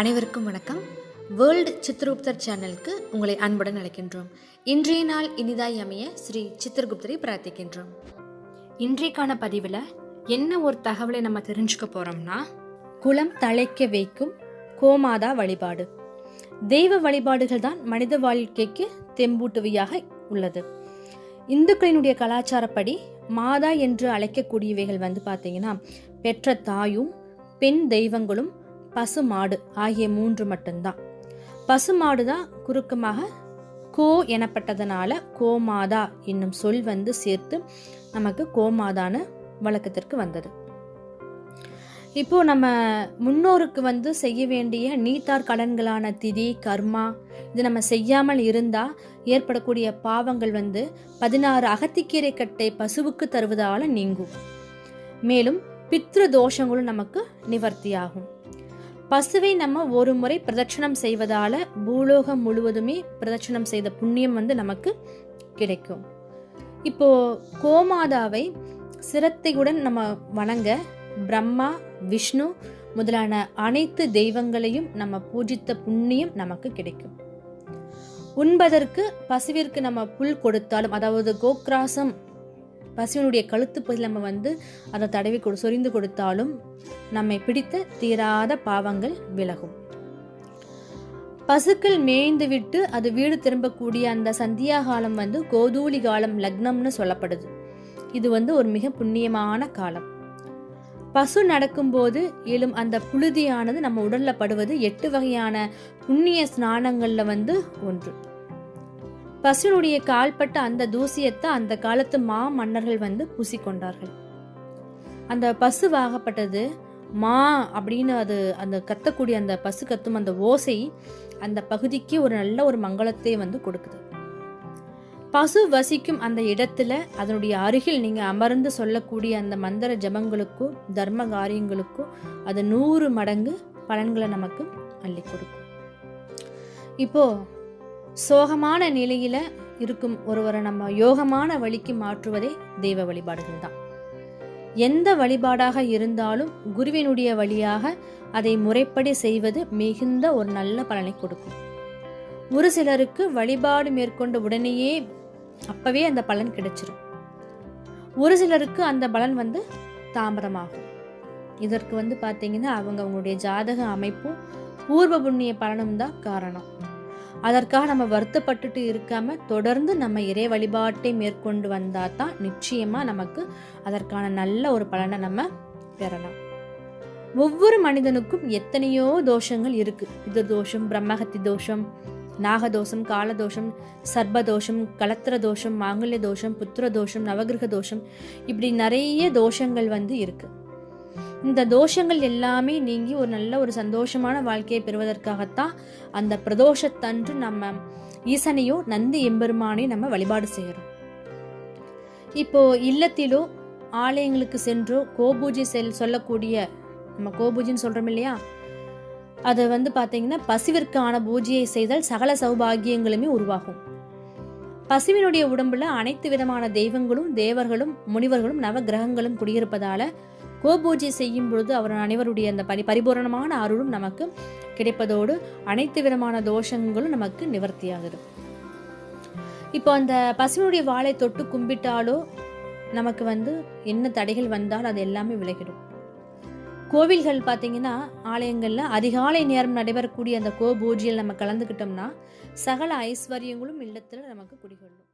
அனைவருக்கும் வணக்கம். வேர்ல்டு சித்திரகுப்தர் சேனலுக்கு உங்களை அன்புடன் அழைக்கின்றோம். இன்றைய நாள் இனிதாய் அமைய ஸ்ரீ சித்திரகுப்தரை பிரார்த்திக்கின்றோம். இன்றைக்கான பதிவில் என்ன ஒரு தகவலை நம்ம தெரிஞ்சுக்க போகிறோம்னா குலம் தழைக்க வைக்கும் கோமாதா வழிபாடு. தெய்வ வழிபாடுகள் தான் மனித வாழ்க்கைக்கு தெம்பூட்டுவையாக உள்ளது. இந்துக்களினுடைய கலாச்சாரப்படி மாதா என்று அழைக்கக்கூடியவைகள் வந்து பார்த்தீங்கன்னா பெற்ற தாயும் பெண் தெய்வங்களும் பசு மாடு ஆகிய மூன்று மட்டும்தான். பசு மாடு தான் குறுக்கமாக கோ எனப்பட்டதனால கோமாதா என்னும் சொல் வந்து சேர்த்து நமக்கு கோமாதான வழக்கத்திற்கு வந்தது. இப்போ நம்ம முன்னோருக்கு வந்து செய்ய வேண்டிய நீத்தார் கடன்களான திதி கர்மா இது நம்ம செய்யாமல் இருந்தா ஏற்படக்கூடிய பாவங்கள் வந்து பதினாறு அகத்திக்கீரை கட்டை பசுவுக்கு தருவதால நீங்கும். மேலும் பித்ரு தோஷங்களும் நமக்கு நிவர்த்தியாகும். பசுவை நம்ம ஒரு முறை பிரதட்சணம் செய்வதால பூலோகம் முழுவதுமே பிரதட்சணம் செய்த புண்ணியம் வந்து நமக்கு கிடைக்கும். இப்போ கோமாதாவை சிரத்தையுடன் நம்ம வணங்க பிரம்மா விஷ்ணு முதலான அனைத்து தெய்வங்களையும் நம்ம பூஜித்த புண்ணியம் நமக்கு கிடைக்கும். உண்பதற்கு பசுவிற்கு நம்ம புல் கொடுத்தாலும் அதாவது கோக்ராசம் பசுவினுடைய கழுத்து பகுதியில் நம்ம வந்து அதை தடவி கொடு சொரிந்து கொடுத்தாலும் நம்மை பிடித்த தீராத பாவங்கள் விலகும். பசுக்கள் மேய்ந்து விட்டு அது வீடு திரும்பக்கூடிய அந்த சந்தியா காலம் வந்து கோதூலி காலம் லக்னம்னு சொல்லப்படுது. இது வந்து ஒரு மிக புண்ணியமான காலம். பசு நடக்கும்போது எழும் அந்த புழுதியானது நம்ம உடல்ல படுவது எட்டு வகையான புண்ணிய ஸ்நானங்கள்ல வந்து ஒன்று. பசுனுடைய கால்பட்ட அந்த தூசியத்தை அந்த காலத்து மா மன்னர்கள் வந்து பூசிக்கொண்டார்கள். அந்த பசு வாகப்பட்டது மா அப்படின்னு அது அந்த கத்தக்கூடிய அந்த பசு கத்தும் அந்த ஓசை அந்த பகுதிக்கு ஒரு நல்ல ஒரு மங்களத்தை வந்து கொடுக்குது. பசு வசிக்கும் அந்த இடத்துல அதனுடைய அருகில் நீங்கள் அமர்ந்து சொல்லக்கூடிய அந்த மந்திர ஜபங்களுக்கும் தர்ம காரியங்களுக்கும் அது நூறு மடங்கு பலன்களை நமக்கு அள்ளி கொடுக்கும். இப்போ சோகமான நிலையில இருக்கும் ஒருவரை நம்ம யோகமான வழிக்கு மாற்றுவதே தெய்வ வழிபாடுகள் தான் எந்த வழிபாடாக இருந்தாலும் குருவினுடைய வழியாக அதை முறைப்படி செய்வது மிகுந்த ஒரு நல்ல பலனை கொடுக்கும். ஒரு சிலருக்கு வழிபாடு மேற்கொண்ட உடனேயே அப்பவே அந்த பலன் கிடைச்சிரும். ஒரு சிலருக்கு அந்த பலன் வந்து தாமதமாகும். இதற்கு வந்து பார்த்தீங்கன்னா அவங்க அவங்களுடைய ஜாதக அமைப்பும் பூர்வ புண்ணிய பலனும் தான் காரணம். அதற்காக நம்ம வருத்தப்பட்டுட்டு இருக்காம தொடர்ந்து நம்ம இறை வழிபாட்டை மேற்கொண்டு வந்தால் தான் நிச்சயமாக நமக்கு அதற்கான நல்ல ஒரு பலனை நம்ம பெறலாம். ஒவ்வொரு மனிதனுக்கும் எத்தனையோ தோஷங்கள் இருக்கு. இது தோஷம் பிரம்மஹத்தி தோஷம் நாகதோஷம் காலதோஷம் சர்பதோஷம் கலத்திர தோஷம் மாங்கல்ய தோஷம் புத்திர தோஷம் நவகிரக தோஷம் இப்படி நிறைய தோஷங்கள் வந்து இருக்குது இந்த தோஷங்கள் எல்லாமே நீங்கி ஒரு நல்ல ஒரு சந்தோஷமான வாழ்க்கையை பெறுவதற்காகத்தான் அந்த பிரதோஷத்தன்று நம்ம ஈசனையோ நந்தி எம்பெருமானையும் நம்ம வழிபாடு செய்கிறோம். இப்போ இல்லத்திலோ ஆலயங்களுக்கு சென்றோ கோபூஜை செல் சொல்லக்கூடிய நம்ம கோபூஜைன்னு சொல்றோம் இல்லையா? அது வந்து பார்த்தீங்கன்னா பசுவிற்கான பூஜையை செய்தால் சகல சௌபாகியங்களுமே உருவாகும். பசுவினுடைய உடம்புல அனைத்து விதமான தெய்வங்களும் தேவர்களும் முனிவர்களும் நவ கிரகங்களும் குடியிருப்பதால கோபூஜை செய்யும் பொழுது அவர் அனைவருடைய அந்த பரி பரிபூரணமான அருளும் நமக்கு கிடைப்பதோடு அனைத்து விதமான தோஷங்களும் நமக்கு நிவர்த்தியாகுது. இப்போ அந்த பசுவினுடைய வாழை தொட்டு கும்பிட்டாலோ நமக்கு வந்து என்ன தடைகள் வந்தால் அது எல்லாமே விலகிடும். கோவில்கள் பார்த்தீங்கன்னா ஆலயங்களில் அதிகாலை நேரம் நடைபெறக்கூடிய அந்த கோபூஜையில் நம்ம கலந்துக்கிட்டோம்னா சகல ஐஸ்வர்யங்களும் இல்லத்தில் நமக்கு குடிகொள்ளும்.